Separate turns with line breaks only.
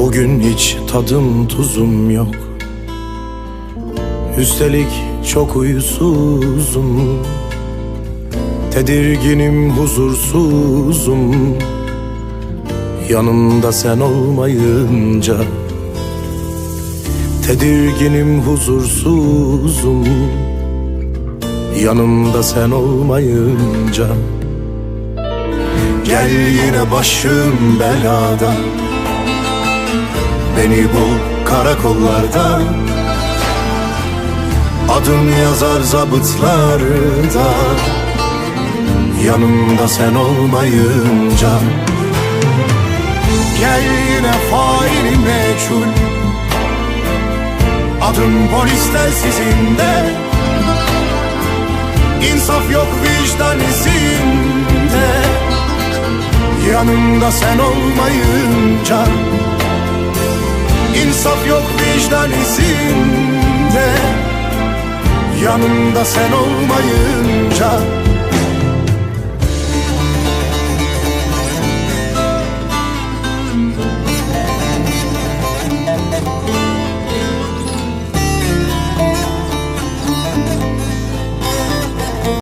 Bugün hiç tadım tuzum yok. Üstelik çok uyusuzum Tedirginim huzursuzum. Yanımda sen olmayınca Tedirginim huzursuzum. Yanımda sen olmayınca Gel yine başım belada Beni bul karakollarda Adım yazar zabıtlarda. Yanımda sen olmayınca. Gel yine faili meçhul. Adım polis telsizinde İnsaf yok vicdan izinde. Yanımda sen olmayınca İnsaf yok vicdan izinde. Yanımda sen olmayınca